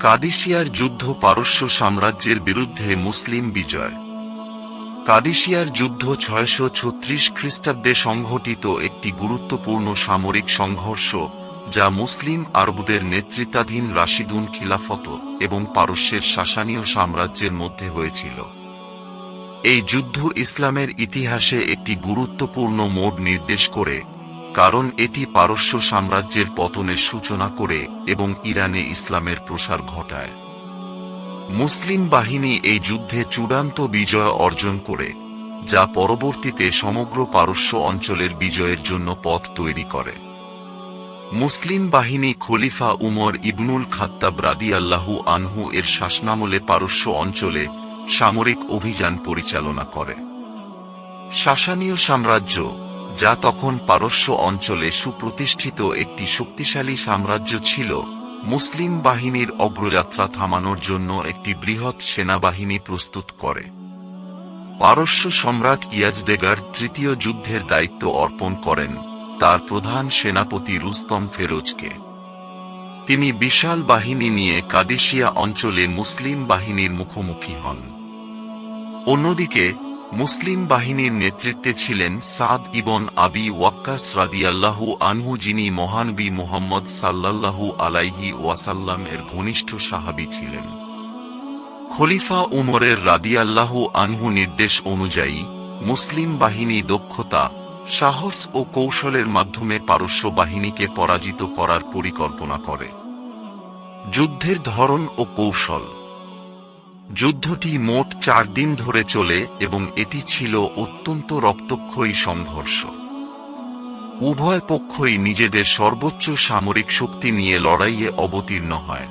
কাদিসিয়ার যুদ্ধ পারস্য সাম্রাজ্যের বিরুদ্ধে মুসলিম বিজয়। কাদিসিয়ার যুদ্ধ ছয়শো ছত্রিশ খ্রিস্টাব্দে সংঘটিত একটি গুরুত্বপূর্ণ সামরিক সংঘর্ষ, যা মুসলিম আরবদের নেতৃত্বাধীন রাশিদুন খিলাফত এবং পারস্যের শাসানীয় সাম্রাজ্যের মধ্যে হয়েছিল। এই যুদ্ধ ইসলামের ইতিহাসে একটি গুরুত্বপূর্ণ মোড় নির্দেশ করে কারণ এটি পারস্য সাম্রাজ্যের পতনের সূচনা করে এবং ইরানে ইসলামের প্রসার ঘটায়। মুসলিম বাহিনী এই যুদ্ধে চূড়ান্ত বিজয় অর্জন করে, যা পরবর্তীতে সমগ্র পারস্য অঞ্চলের বিজয়ের জন্য পথ তৈরি করে। মুসলিম বাহিনী খলিফা উমর ইবনুল খাত্তাব রাদি আল্লাহু আনহু এর শাসনামলে পারস্য অঞ্চলে সামরিক অভিযান পরিচালনা করে। শাসানীয় সাম্রাজ্য যা তখন পারস্য অঞ্চলে সুপ্রতিষ্ঠিত একটি শক্তিশালী সাম্রাজ্য ছিল, মুসলিম বাহিনীর অগ্রযাত্রা থামানোর জন্য একটি বৃহৎ সেনাবাহিনী প্রস্তুত করে। পারস্য সম্রাট ইয়াজবেগার তৃতীয় যুদ্ধের দায়িত্ব অর্পণ করেন, তার প্রধান সেনাপতি রুস্তম ফেরোজকে। তিনি বিশাল বাহিনী নিয়ে কাদেশিয়া অঞ্চলে মুসলিম বাহিনীর মুখোমুখি হন। অন্যদিকে মুসলিম বাহিনীর নেতৃত্বে ছিলেন সাদ ইবন আবি ওয়াক্কাস রাদিয়াল্লাহু আনহু, যিনি মহানবী মোহাম্মদ সাল্লাল্লাহু আলাইহি ওয়াসাল্লাম এর ঘনিষ্ঠ সাহাবী ছিলেন। খলিফা উমরের রাদিয়াল্লাহু আনহু নির্দেশ অনুযায়ী মুসলিম বাহিনী দক্ষতা, সাহস ও কৌশলের মাধ্যমে পারস্য বাহিনীকে পরাজিত করার পরিকল্পনা করে। যুদ্ধের ধরন ও কৌশল যুদ্ধটি মোট চার দিন ধরে চলে এবং এটি ছিল অত্যন্ত রক্তক্ষয়ী সংঘর্ষ। উভয় পক্ষই নিজেদের সর্বোচ্চ সামরিক শক্তি নিয়ে লড়াইয়ে অবতীর্ণ হয়।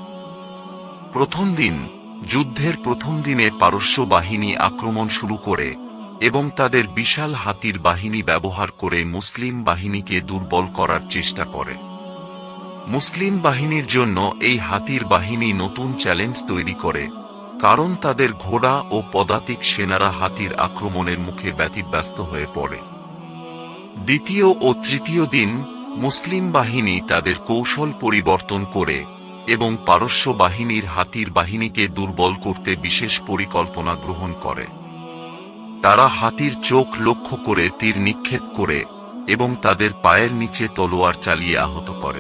প্রথম দিন, যুদ্ধের প্রথম দিনে পারস্য বাহিনী আক্রমণ শুরু করে এবং তাদের বিশাল হাতির বাহিনী ব্যবহার করে মুসলিম বাহিনীকে দুর্বল করার চেষ্টা করে। মুসলিম বাহিনীর জন্য এই হাতির বাহিনী নতুন চ্যালেঞ্জ তৈরি করে কারণ তাদের ঘোড়া ও পদাতিক সেনারা হাতির আক্রমণের মুখে ব্যতিব্যস্ত হয়ে পড়ে। দ্বিতীয় ও তৃতীয় দিন মুসলিম বাহিনী তাদের কৌশল পরিবর্তন করে এবং পারস্য বাহিনীর হাতির বাহিনীকে দুর্বল করতে বিশেষ পরিকল্পনা গ্রহণ করে। তারা হাতির চোখ লক্ষ্য করে তীর নিক্ষেপ করে এবং তাদের পায়ের নিচে তলোয়ার চালিয়ে আহত করে।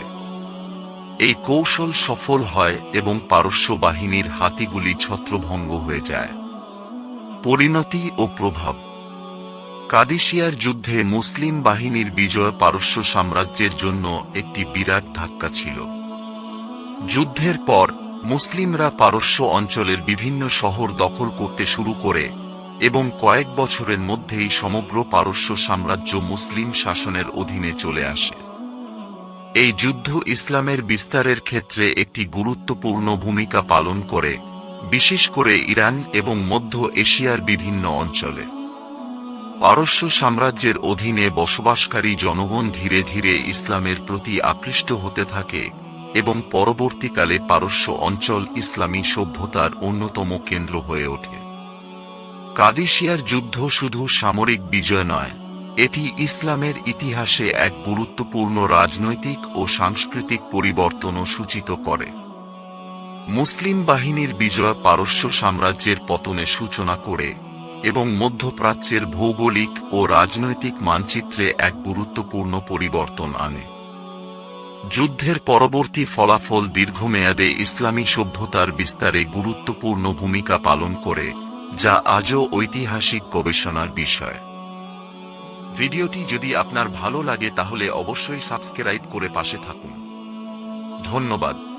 এই কৌশল সফল হয় এবং পারস্য বাহিনীর হাতিগুলি ছত্রভঙ্গ হয়ে যায়। পরিণতি ও প্রভাব। কাদিসিয়ার যুদ্ধে মুসলিম বাহিনীর বিজয় পারস্য সাম্রাজ্যের জন্য একটি বিরাট ধাক্কা ছিল। যুদ্ধের পর, মুসলিমরা পারস্য অঞ্চলের বিভিন্ন শহর দখল করতে শুরু করে এবং কয়েক বছরের মধ্যেই সমগ্র পারস্য সাম্রাজ্য মুসলিম শাসনের অধীনে চলে আসে। এই যুদ্ধ ইসলামের বিস্তারের ক্ষেত্রে একটি গুরুত্বপূর্ণ ভূমিকা পালন করে, বিশেষ করে ইরান এবং মধ্য এশিয়ার বিভিন্ন অঞ্চলে। পারস্য সাম্রাজ্যের অধীনে বসবাসকারী জনগণ ধীরে ধীরে ইসলামের প্রতি আকৃষ্ট হতে থাকে এবং পরবর্তীকালে পারস্য অঞ্চল ইসলামী সভ্যতার অন্যতম কেন্দ্র হয়ে ওঠে। কাদিসিয়ার যুদ্ধ শুধু সামরিক বিজয় নয় এটি ইসলামের ইতিহাসে এক গুরুত্বপূর্ণ রাজনৈতিক ও সাংস্কৃতিক পরিবর্তনও সূচিত করে। মুসলিম বাহিনীর বিজয় পারস্য সাম্রাজ্যের পতনে সূচনা করে এবং মধ্যপ্রাচ্যের ভৌগোলিক ও রাজনৈতিক মানচিত্রে এক গুরুত্বপূর্ণ পরিবর্তন আনে। যুদ্ধের পরবর্তী ফলাফল দীর্ঘমেয়াদে ইসলামী সভ্যতার বিস্তারে গুরুত্বপূর্ণ ভূমিকা পালন করে, যা আজও ঐতিহাসিক গবেষণার বিষয়। ভিডিওটি যদি আপনার ভালো লাগে তাহলে অবশ্যই সাবস্ক্রাইব করে পাশে থাকুন। ধন্যবাদ।